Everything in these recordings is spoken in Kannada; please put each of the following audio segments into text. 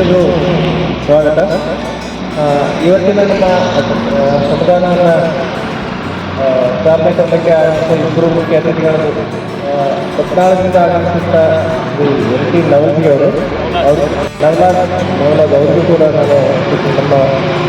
ಎಲ್ರಿಗೂ ಸ್ವಾಗತ ಇವತ್ತಿನ ನಮ್ಮ ಆ, ಚಾಲನೆ ತಂಡಕ್ಕೆ ಆಗಮಿಸಿದ ಇಬ್ಬರು ಮುಖ್ಯ ಅತಿಥಿಗಳು ಕೊಟ್ಟಾಳದಿಂದ ಆಗಮಿಸಿದ ಎನ್ ಟಿ ನವಲ್ಗಿ ಅವರು ಅವರು ನವಲಾಲ್ ನವಲಾಲ್ ಅವ್ರಿಗೂ ಕೂಡ ನಾನು ನಮ್ಮ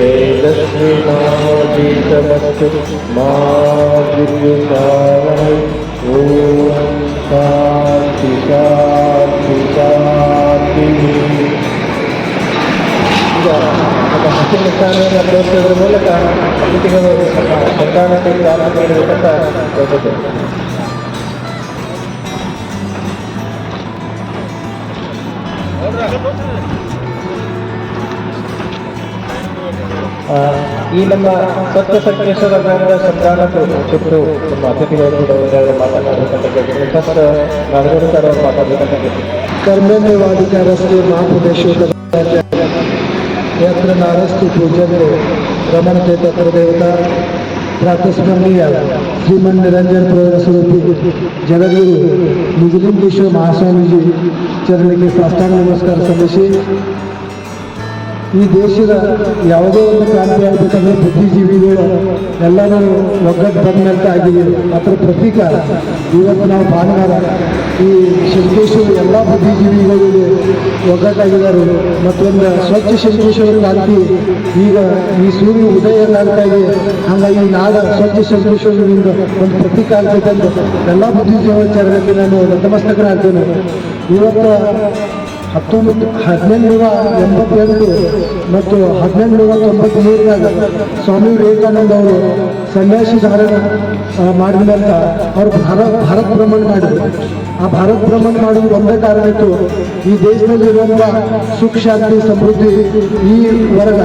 तेजस्विनावधीतमस्तु मा विद्युषावहै ॐ शान्ति शान्ति शान्तिः ಈಗ ನಮ್ಮ ಹಸಿರು ಸ್ಥಾನವನ್ನು ತೋರಿಸೋದ್ರ ಮೂಲಕ ಅತಿಥಿಗಳು ನಮ್ಮ ಸಂಧಾನಕ್ಕೆ ಚಾಲನೆ ನೀಡಬೇಕಂತ ಬಯಸುತ್ತೇನೆ ಆ, ಈ ನಮ್ಮ ಸಪ್ತ ಸಂಕೇಶ್ವರ ಗ್ರಾಮದ ಸಂಧಾನಕ್ಕೂ ಸುಟ್ಟು ನಮ್ಮ ಅತಿಥಿಗಳು ಕೂಡ ಒಂದೆರಡು ಮಾತನಾಡಬೇಕಂತ ಸರ್ ನಾಗರಿಕ ಸರ್ ಅವರು ಮಾತಾಡಬೇಕಂತ ಕರ್ಮೇಂದ್ರವಾದಿಕ ರಸ್ತೆ ಮಹಾಪ್ರದೇಶದ ಯತ್ನ ನಾರಸ್ತಿ ಪೂಜನೆ ರಮಣತೆ ತತ್ರ ದೇವತಾ ಪ್ರಾತಸ್ಮರಣೀಯ ಶ್ರೀಮನ್ ನಿರಂಜನ ಪ್ರಯೋಗ ಸ್ವರೂಪಿ ಜಗದ್ಗುರು ನಿಜಲಿಂಗೇಶ್ವರ ಮಹಾಸ್ವಾಮೀಜಿ ಚರಣಕ್ಕೆ ಸಾಷ್ಟಾಂಗ ನಮಸ್ಕಾರ ಸಲ್ಲಿಸಿ ಈ ದೇಶದ ಯಾವುದೇ ಒಂದು ಕ್ರಾಂತಿ ಆಗಬೇಕಂದ್ರೆ ಬುದ್ಧಿಜೀವಿಗಳು ಎಲ್ಲರೂ ಒಗ್ಗಟ್ಟು ಬಂದಂತ ಆಗಿದೆ ಅದರ ಪ್ರತೀಕಾರ. ಇವತ್ತು ನಾವು ಭಾನುವಾರ ಈ ಶಂಕೇಶ್ವರ ಎಲ್ಲ ಬುದ್ಧಿಜೀವಿಗಳು ಇಲ್ಲಿ ಒಗ್ಗಟ್ಟಾಗಿದ್ದಾರೆ. ಮತ್ತೊಂದು ಸ್ವಚ್ಛ ಶಂಕೇಶ್ವರ ಕ್ರಾಂತಿ ಈಗ ಈ ಸೂರ್ಯ ಉದಯ ಆಗ್ತಾ ಇದೆ ಹಾಗಾಗಿ ನಾಡ ಸ್ವಚ್ಛ ಶಂಕೇಶ್ವರದಿಂದ ಒಂದು ಪ್ರತೀಕ ಆಗ್ಬೇಕಂತ ಎಲ್ಲ ಬುದ್ಧಿಜೀವಿ ಚರಣಕ್ಕೆ ನಾನು ನತಮಸ್ತಕನಾಗ್ತೇನೆ ಇವತ್ತು ಹತ್ತೊಂಬತ್ತು, ಹದಿನೆಂಟುನೂರ ಎಂಬತ್ತೆರಡು ಮತ್ತು ಹದಿನೆಂಟುನೂರ ತೊಂಬತ್ಮೂರರಾಗ ಸ್ವಾಮಿ ವಿವೇಕಾನಂದ ಅವರು ಸನ್ಯಾಸಿ ಧಾರಣ ಮಾಡಿದ ನಂತರ ಅವರು ಭಾರತ ಭಾರತ ಭ್ರಮಣ ಮಾಡಿದರು. ಆ ಭಾರತ ಭ್ರಮಣ ಮಾಡೋದು ಒಂದೇ ಕಾರಣ ಇತ್ತು. ಈ ದೇಶದಲ್ಲಿರುವಂಥ ಸುಖ ಶಾಂತಿ ಸಮೃದ್ಧಿ ಈ ವರ್ಗ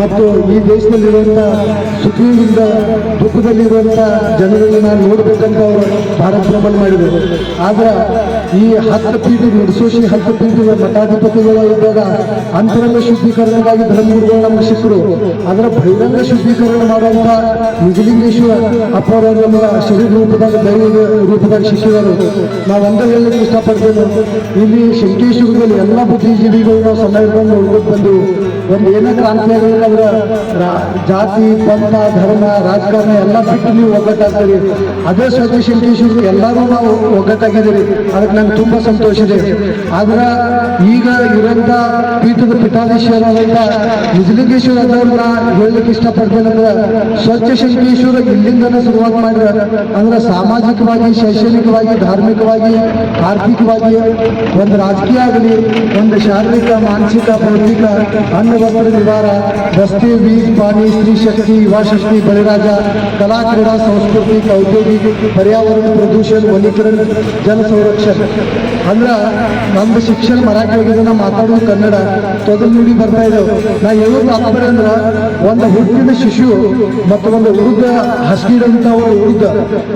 ಮತ್ತು ಈ ದೇಶದಲ್ಲಿರುವಂಥ ಸುಖಿಯಿಂದ ದುಃಖದಲ್ಲಿರುವಂಥ ಜನರನ್ನು ನಾನು ನೋಡಬೇಕಂತ ಅವರು ಭಾರತ ಭ್ರಮಣ ಮಾಡಿದರು. ಆದ್ರೆ ಈ ಹತ್ತು ಪೀಠ ನಿರ್ಸೋಷಿ ಹತ್ತು ಪೀಠದ ಮಠಾಧಿಪತಿಗಳು ಇದ್ದಾಗ ಅಂತರಂಗ ಶುದ್ಧೀಕರಣಕ್ಕಾಗಿ ಧರ್ಮಗುರುಗಳು ನಮಗೆ ಸಿಕ್ಕರು ಅದರ ಬಹಿರಂಗ ಶುದ್ಧೀಕರಣ ಮಾಡುವಂಥ ನಿಜಲಿಂಗೇಶ್ವರ ಅಪ್ಪರ ನಮಗೆ ಶರೀರ ರೂಪದಾಗ ದೈವ ರೂಪದಾಗ ಶಿಕ್ಷಕರು ನಾವು ಒಂದೇ ಹೇಳಲಿಕ್ಕೆ ಇಷ್ಟಪಡ್ತೇವೆ ಇಲ್ಲಿ ಶಂಕೇಶ್ವರದಲ್ಲಿ ಎಲ್ಲ ಬುದ್ಧಿಜೀವಿಗಳು ನಾವು ಹಿಡ್ಕೊಂಡು ನೋಡ್ಕೊಂಡು ಒಂದು ಏನೇ ಕ್ರಾಂತಿ ಆಗಬೇಕಾದ್ರೆ ಜಾತಿ, ಪಂಥ, ಧರ್ಮ, ರಾಜಕಾರಣ ಎಲ್ಲ ಬಿಟ್ಟು ನೀವು ಒಗ್ಗಟ್ಟಾಗ್ತೀರಿ. ಅದೇ ಸ್ವದೇಶಿ ಎಲ್ಲರೂ ನಾವು ಒಗ್ಗಟ್ಟಾಗಿದ್ದೀರಿ. ಅದಕ್ಕೆ ನಂಗೆ ತುಂಬ ಸಂತೋಷ ಇದೆ. ಆದ್ರೆ ಈಗ ಇರೋಂಥ ಪೀಠದ ಪೀಠಾಧೀಶ್ವರಾದಂಥ ನಿಜಲಿಂಗೇಶ್ವರ ಅದವ್ರನ್ನ ಹೇಳಲಿಕ್ಕೆ ಇಷ್ಟಪಡ್ತೇನೆ ಅಂದ್ರೆ ಸ್ವಚ್ಛ ಶಂಕೇಶ್ವರ ಇಲ್ಲಿಂದನೇ ಶುರುವಾತ್ ಮಾಡಿದ್ರೆ ಅಂದ್ರೆ ಸಾಮಾಜಿಕವಾಗಿ, ಶೈಕ್ಷಣಿಕವಾಗಿ, ಧಾರ್ಮಿಕವಾಗಿ, ಆರ್ಥಿಕವಾಗಿ ಒಂದು ರಾಜಕೀಯ ಆಗಲಿ, ಒಂದು ಶಾರೀರಿಕ, ಮಾನಸಿಕ, ಬೌದ್ಧಿಕ ಅನ್ನ ವಸ್ತ್ರ ನಿವಾರ ರಸ್ತೆ ಬೀಜ್ ಪಾನಿ ಸ್ತ್ರೀ ಶಕ್ತಿ ಯುವ ಶಕ್ತಿ ಬಲಿರಾಜ ಕಲಾ ಕ್ರೀಡಾ ಸಂಸ್ಕೃತಿ ಔದ್ಯೋಗಿಕ ಪರ್ಯಾವರಣ ಪ್ರದೂಷಣ ವನೀಕರಣ ಜನ ಸಂರಕ್ಷಣೆ ಅಂದ್ರ ನಮ್ದು ಶಿಕ್ಷಣ ಮರಾಠಿ ಆಗಿದೆ ನಾ ಮಾತಾಡೋದು ಕನ್ನಡ ತೊದಲು ನುಡಿ ಬರ್ತಾ ಇದ್ದೇವೆ ನಾ ಹೇಳೋದು ತಾತ್ಪರ್ಯ ಅಂದ್ರ ಒಂದು ಹುಟ್ಟಿದ ಶಿಶು ಮತ್ತು ಒಂದು ವೃದ್ಧ ಹಸ್ಕಿದಂತ ಒಂದು ವೃದ್ಧ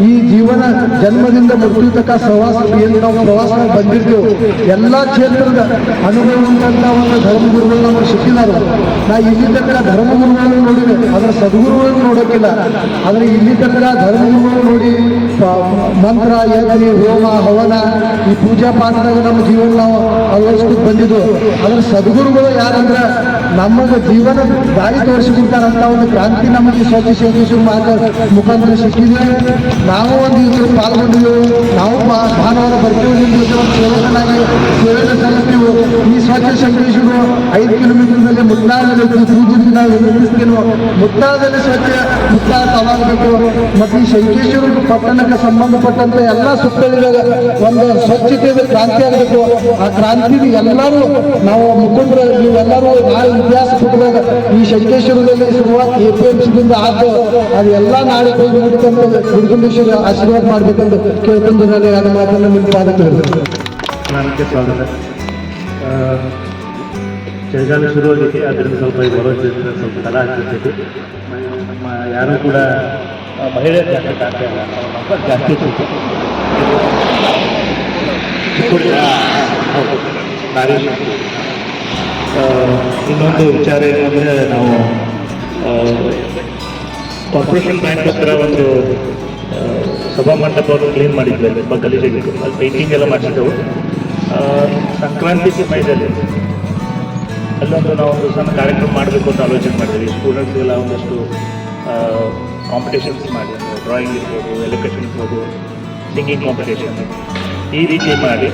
ಈ ಜೀವನ ಜನ್ಮದಿಂದ ಮೃತ್ಯು ತಕ್ಕ ಸವಾಸ ಏನು ನಾವು ಪ್ರವಾಸ ಬಂದಿರ್ತೇವೆ ಎಲ್ಲಾ ಕ್ಷೇತ್ರದ ಅನುಭವ ಒಂದು ಧರ್ಮಗುರುಗಳು ನಾವು ಸಿಕ್ಕಿದ್ದಾರೆ ನಾ ಇಲ್ಲಿ ತನಕ ಧರ್ಮಗುರುಗಳನ್ನು ನೋಡಿದೆ. ಅದರ ಸದ್ಗುರುಗಳನ್ನು ನೋಡೋಕ್ಕಿಲ್ಲ. ಆದರೆ ಇಲ್ಲಿ ತನಕ ಧರ್ಮಗುರುಗಳು ನೋಡಿ ಮಂತ್ರ, ಯಜ್ಞ, ಹೋಮ, ಹವನ, ಈ ಪೂಜಾ ಪಾಠದಾಗ ನಮ್ಮ ಜೀವನ ನಾವು ಅಳವಡಿಸ್ಕೊಂಡು ಬಂದಿದ್ದು ಅದರ ಸದ್ಗುರುಗಳು ಯಾರಂದ್ರೆ ನಮಗೆ ಜೀವನ ದಾರಿ ತೋರಿಸಿಬಿಡ್ತಾರಂತ ಒಂದು ಕ್ರಾಂತಿ ನಮಗೆ ಸ್ವಚ್ಛ ಶೇಖೇಶ್ವರ ಮಾರ್ಗ ಮುಖಾಂತರ ಸಿಕ್ಕಿದೆ. ನಾವು ಒಂದು ಇದ್ರ ಪಾಲ್ಗೊಂಡಿದ್ದೆವು. ನಾವು ಭಾನುವಾರ ಬರ್ತೀವಿ ಸೇವಕನಾಗಿ ಸೇವೆಯನ್ನು ಸಲ್ಲಿಸ್ತೀವಿ ಈ ಸ್ವಚ್ಛ ಶಂಕರೇಶ್ವರ ಐದು ಕಿಲೋಮೀಟರ್ನಲ್ಲಿ ಮುತ್ತಾಳದಲ್ಲಿ ಪೂಜೆಗೆ ನಾವು ನಿರ್ಮಿಸ್ತೀವಿ ಸ್ವಚ್ಛ ತವಾಗಬೇಕು ಮತ್ತು ಈ ಶಂಕೇಶ್ವರ ಪಟ್ಟಣಕ್ಕೆ ಸಂಬಂಧಪಟ್ಟಂತೆ ಎಲ್ಲ ಸುತ್ತಲಿನ ಒಂದು ಸ್ವಚ್ಛತೆಯ ಕ್ರಾಂತಿ ಆಗಬೇಕು. ಆ ಕ್ರಾಂತಿಗೆ ಎಲ್ಲರೂ ನಾವು ಮುಖಂಡರು, ನೀವೆಲ್ಲರೂ ನಾಳೆ ಇತಿಹಾಸ ಪುಟ್ಟದಾಗ ಈ ಶಂಕೇಶ್ವರದಲ್ಲಿ ಶುರುವಾತ್ ಎ ಪಿ ಎಂ ಸಿದಿಂದ ಆದ ಅದೆಲ್ಲ ನಾಳೆ ಕೈ ಮುಗಿತಂತ ಗುರುಗುಂಡೇಶ್ವರ ಆಶೀರ್ವಾದ ಮಾಡ್ಬೇಕಂತ ಕೇಳ್ಕೊಂಡು ನಾನು ಮಾತನ್ನು ನಿಮ್ಮ ಪಾದಕ್ಕೆ ಚಳಿಗಾಲ ಶುರುವಾಗಿದೆ ಅದರಿಂದ ಸ್ವಲ್ಪ ಈ ಬರೋದ್ರಿಂದ ಸ್ವಲ್ಪ ತಡ ಆಗ್ತಿರ್ತೈತಿ. ನಮ್ಮ ಯಾರೂ ಕೂಡ ಮಹಿಳೆ ಜಾಸ್ತಿ ಕಾಣ್ತಾ ಇಲ್ಲ ಜಾಸ್ತಿ ಇನ್ನೊಂದು ವಿಚಾರ ಏನಂದರೆ ನಾವು ಕಾರ್ಪೊರೇಷನ್ ಬ್ಯಾಂಕ್ ಹತ್ರ ಒಂದು ಸಭಾಮಂಟಪವನ್ನು ಸಭಾ ಮಂಟಪವನ್ನು ಕ್ಲೀನ್ ಮಾಡಿದ್ವಿ ಅಲ್ಲಿ ತುಂಬ ಗಲೀಜಾಗಿತ್ತು ಅಲ್ಲಿ ಪೇಂಟಿಂಗ್ ಎಲ್ಲ ಮಾಡಿಸಿದ್ದೆವು. ಸಂಕ್ರಾಂತಿ ಸಮಯದಲ್ಲಿ ಅಲ್ಲೊಂದು ನಾವು ಒಂದು ಸಣ್ಣ ಕಾರ್ಯಕ್ರಮ ಮಾಡಬೇಕು ಅಂತ ಆಲೋಚನೆ ಮಾಡ್ತೀವಿ. ಸ್ಟೂಡೆಂಟ್ಸ್ಗೆಲ್ಲ ಒಂದಷ್ಟು ಕಾಂಪಿಟೇಷನ್ಸ್ ಮಾಡಿ ಡ್ರಾಯಿಂಗ್ ಇರ್ಬೋದು ಎಲೆಕ್ಟ್ರಿಷನ್ ಇರ್ಬೋದು ಸಿಂಗಿಂಗ್ ಕಾಂಪಿಟೇಷನ್ ಈ ರೀತಿ ಮಾಡಿ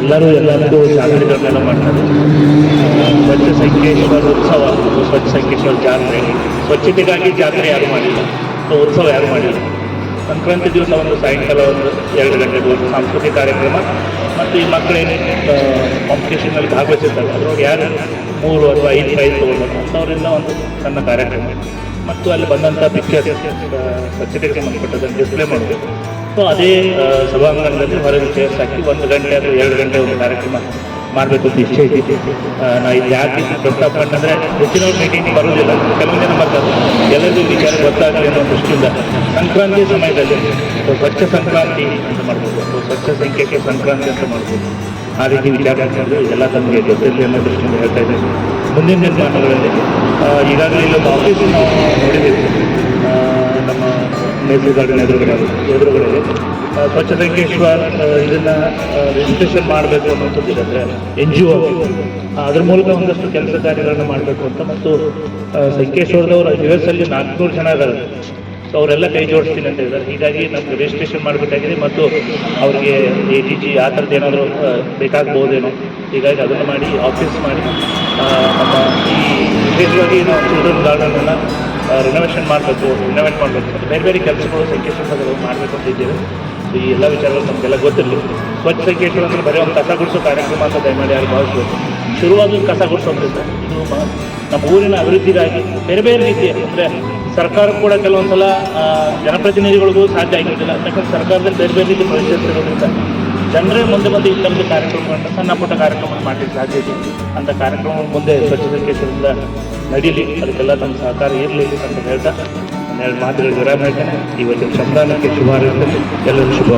ಎಲ್ಲರೂ ಎಲ್ಲರಿಗೂ ಜಾಗೃತಿಗಳನ್ನೆಲ್ಲ ಮಾಡ್ತಾರೆ. ಸ್ವಚ್ಛ ಸಂಕೇಶ್ವರ ಉತ್ಸವ, ಸ್ವಚ್ಛ ಸಂಕೇಶ್ವರ ಜಾತ್ರೆ. ಸ್ವಚ್ಛತೆಗಾಗಿ ಜಾತ್ರೆ ಯಾರು ಮಾಡಿಲ್ಲ. ಸೊ ಉತ್ಸವ ಯಾರು ಮಾಡಿಲ್ಲ. ಸಂಕ್ರಾಂತಿ ದಿವಸ ಒಂದು ಸಾಯಂಕಾಲ ಒಂದು ಎರಡು ಗಂಟೆಗೆ ಒಂದು ಸಾಂಸ್ಕೃತಿಕ ಕಾರ್ಯಕ್ರಮ. ಮತ್ತು ಈ ಮಕ್ಕಳೇನು ಕಾಂಪಿಟೇಷನಲ್ಲಿ ಭಾಗವಹಿಸಿರ್ತಾರೆ ಅದರೊಳಗೆ ಯಾರು? ಮೂರು ಅಥವಾ ಐದು ಪ್ರೈಸ್ ತೊಗೊಳ್ಬೇಕು. ಅಂಥವರೆಲ್ಲ ಒಂದು ಸಣ್ಣ ಕಾರ್ಯಕ್ರಮ. ಮತ್ತು ಅಲ್ಲಿ ಬಂದಂಥ ಪಿಕ್ಚರ್ಸ್ ಸ್ವಚ್ಛತೆಗೆ ಸಂಬಂಧಪಟ್ಟದನ್ನು ಡಿಸ್ಪ್ಲೇ ಮಾಡಬೇಕು ಸೊ ಅದೇ ಸಭಾಂಗಣದಲ್ಲಿ ಹೊರಗೆ ಚೇರ್ಸ್ ಹಾಕಿ ಒಂದು ಗಂಟೆ ಅಥವಾ ಎರಡು ಗಂಟೆ ಒಂದು ಕಾರ್ಯಕ್ರಮ ಮಾಡಬೇಕು ಅಂತ ಇಚ್ಛೆ ಇದೆ. ನಾ ಇದು ಯಾಕೆ ಪ್ರಸ್ತಾಪ ಅಂದರೆ ಹೆಚ್ಚಿನ ಮೀಟಿಂಗ್ ಬರೋದಿಲ್ಲ. ಕೆಲವು ಜನ ಬರ್ತಾರೆ. ಎಲ್ಲರಿಗೂ ವಿಚಾರ ಗೊತ್ತಾಗಲಿ ಅನ್ನೋ ದೃಷ್ಟಿಯಿಂದ ಸಂಕ್ರಾಂತಿ ಸಮಯದಲ್ಲಿ ಸ್ವಚ್ಛ ಸಂಕ್ರಾಂತಿ ಅಂತ ಮಾಡ್ಬೋದು. ಸ್ವಚ್ಛ ಸಂಖ್ಯೆಗೆ ಸಂಕ್ರಾಂತಿ ಅಂತ ಮಾಡ್ಬೋದು. ಆ ರೀತಿ ವಿಚಾರ ಎಲ್ಲ ತಮಗೆ ಗೊತ್ತಿರಲಿ ಅನ್ನೋ ದೃಷ್ಟಿಯಿಂದ ಹೇಳ್ತಾ ಇದ್ದೇನೆ ಮುಂದಿನ ದಿನಮಾನಗಳಲ್ಲಿ ಆ, ಈಗಾಗಲೇ ಇಲ್ಲೊಂದು ಆಫೀಸ್ ನಾವು ನೋಡಿದ್ದೀವಿ ನಮ್ಮ ಮೈಸೂರು ಗಾರ್ಡನ್ ಎದುರುಗಡೆ ಎದುರುಗಡೆ ಸ್ವಚ್ಛ ವೆಂಕಟೇಶ್ವರ್ ಇದನ್ನು ರಿಜಿಸ್ಟ್ರೇಷನ್ ಮಾಡಬೇಕು ಅನ್ನೋಂಥದ್ದು ಅಂದರೆ ಎನ್ ಜಿ ಒ ಅದ್ರ ಮೂಲಕ ಒಂದಷ್ಟು ಕೆಲಸ ಕಾರ್ಯಗಳನ್ನು ಮಾಡಬೇಕು ಅಂತ. ಮತ್ತು ಸಂಕೇಶ್ವರದವರು ಯು ಎಸ್ ಅಲ್ಲಿ ನಾಲ್ಕುನೂರು ಜನ ಇದ್ದಾರೆ. ಸೊ ಅವರೆಲ್ಲ ಕೈ ಜೋಡಿಸ್ತೀನಿ ಅಂತ ಹೇಳಿದ್ದಾರೆ. ಹೀಗಾಗಿ ನಮ್ಗೆ ರಿಜಿಸ್ಟ್ರೇಷನ್ ಮಾಡಬೇಕಾಗಿದೆ ಮತ್ತು ಅವರಿಗೆ ಎ ಟಿ ಜಿ ಆ ಥರದ್ದು ಏನಾದರೂ ಬೇಕಾಗ್ಬೋದೇನೋ. ಹೀಗಾಗಿ ಅದನ್ನು ಮಾಡಿ ಆಫೀಸ್ ಮಾಡಿ ನಮ್ಮ ಈ ವಿಶೇಷವಾಗಿ ನಾವು ಚಿಲ್ಡ್ರನ್ ಗಾರ್ಡನನ್ನು ರಿನೋವೇಷನ್ ಮಾಡಬೇಕು ರಿನೋವೇಟ್ ಮಾಡಬೇಕು. ಮತ್ತು ಬೇರೆ ಬೇರೆ ಕೆಲಸಗಳು ಸಂಕೇಶ್ವರದಲ್ಲಿ ಮಾಡಬೇಕು ಅಂತ ಇದ್ದೇವೆ. ಸೊ ಈ ಎಲ್ಲ ವಿಚಾರಗಳು ನಮಗೆಲ್ಲ ಗೊತ್ತಿರಲಿ. ಸ್ವಚ್ಛ ಸಂಕೇಶ್ವರ ಅಂದರೆ ಬರೀ ಒಂದು ಕಸ ಗುಡಿಸೋ ಕಾರ್ಯಕ್ರಮ ಅಂತ ದಯಮಾಡಿ ಯಾರು ಭಾವಿಸ್ಬೇಕು ಶುರುವಾಗಿ ಕಸ ಗುಡಿಸೋದ್ರಿಂದ ಇದು ನಮ್ಮ ಊರಿನ ಅಭಿವೃದ್ಧಿಗಾಗಿ ಬೇರೆ ಬೇರೆ ರೀತಿಯ, ಅಂದರೆ ಸರ್ಕಾರ ಕೂಡ ಕೆಲವೊಂದ್ಸಲ ಸಲ ಜನಪ್ರತಿನಿಧಿಗಳಿಗೂ ಸಾಧ್ಯ ಆಗಿರೋದಿಲ್ಲ ಯಾಕಂದ್ರೆ ಸರ್ಕಾರದಲ್ಲಿ ಬೇರೆ ಬೇರೆ ರೀತಿ ಪರಿಸ್ಥಿತಿ ಇರೋದ್ರಿಂದ ಜನರೇ ಮುಂದೆ ಬಂದು ಈ ಥರದ ಕಾರ್ಯಕ್ರಮಗಳನ್ನ, ಸಣ್ಣ ಪುಟ್ಟ ಕಾರ್ಯಕ್ರಮ ಮಾಡಲಿಕ್ಕೆ ಸಾಧ್ಯ ಇದೆ. ಅಂತ ಕಾರ್ಯಕ್ರಮ ಮುಂದೆ ಸ್ವಚ್ಛತೆ ಕ್ಷೇತ್ರದಿಂದ ನಡೀಲಿ. ಅದಕ್ಕೆಲ್ಲ ತಮ್ಮ ಸಹಕಾರ ಇರಲಿ ಅಂತ ಹೇಳ್ತಾ ಎರಡು ಮಾತುಗಳು ವಿರಾಮ ಹೇಳ್ತೇನೆ. ಇವತ್ತಿನ ಸಂಧಾನಕ್ಕೆ ಶುಭಾರಂಭದಲ್ಲಿ ಎಲ್ಲರೂ ಶುಭ